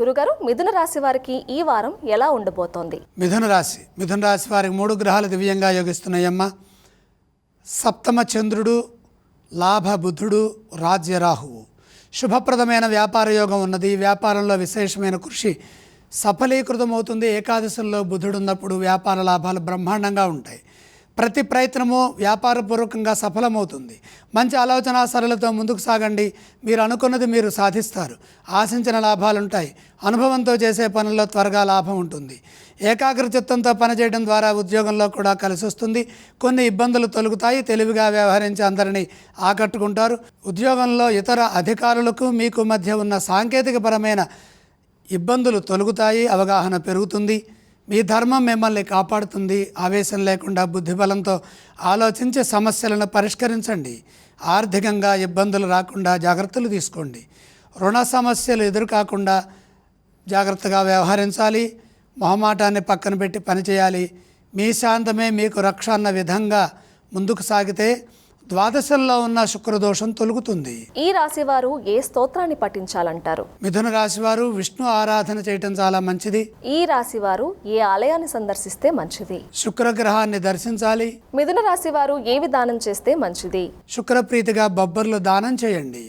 గురుగారు మిథున రాశి వారికి ఈ వారం ఎలా ఉండబోతోంది? మిథున రాశి. మిథున రాశి వారికి మూడు గ్రహాలు దివ్యంగా యోగిస్తున్నాయమ్మ. సప్తమ చంద్రుడు లాభ బుధుడు రాజ్యరాహువు శుభప్రదమైన వ్యాపార యోగం ఉన్నది. వ్యాపారంలో విశేషమైన కృషి సఫలీకృతమవుతుంది. ఏకాదశంలో బుధుడు ఉన్నప్పుడు వ్యాపార లాభాలు బ్రహ్మాండంగా ఉంటాయి. ప్రతి ప్రయత్నము వ్యాపారపూర్వకంగా సఫలమవుతుంది. మంచి ఆలోచన సరళతో ముందుకు సాగండి. మీరు అనుకున్నది మీరు సాధిస్తారు. ఆశించిన లాభాలు ఉంటాయి అనుభవంతో చేసే పనుల్లో త్వరగా లాభం ఉంటుంది. ఏకాగ్ర చిత్తంతో పనిచేయడం ద్వారా ఉద్యోగంలో కూడా కలిసి వస్తుంది కొన్ని ఇబ్బందులు తొలుగుతాయి. తెలివిగా వ్యవహరించి అందరినీ ఆకట్టుకుంటారు. ఉద్యోగంలో ఇతర అధికారులకు మీకు మధ్య ఉన్న సాంకేతికపరమైన ఇబ్బందులు తొలుగుతాయి. అవగాహన పెరుగుతుంది. మీ ధర్మం మిమ్మల్ని కాపాడుతుంది. ఆవేశం లేకుండా బుద్ధిబలంతో ఆలోచించి సమస్యలను పరిష్కరించండి. ఆర్థికంగా ఇబ్బందులు రాకుండా జాగ్రత్తలు తీసుకోండి. రుణ సమస్యలు ఎదురుకాకుండా జాగ్రత్తగా వ్యవహరించాలి. మొహమాటాన్ని పక్కన పెట్టి పనిచేయాలి. మీ శాంతమే మీకు రక్ష అన్న విధంగా ముందుకు సాగితే ద్వాదశంలో ఉన్న శుక్రదోషం తొలుగుతుంది. ఈ రాశి వారు ఏ స్తోత్రాన్ని పఠించాలంటారు? మిథున రాశి వారు విష్ణు ఆరాధన చేయటం చాలా మంచిది. ఈ రాశి వారు ఏ ఆలయాన్ని సందర్శిస్తే మంచిది? శుక్రగ్రహాన్ని దర్శించాలి. మిథున రాశి వారు ఏ విధానం చేస్తే మంచిది? శుక్రప్రీతిగా బొబ్బర్లు దానం చేయండి.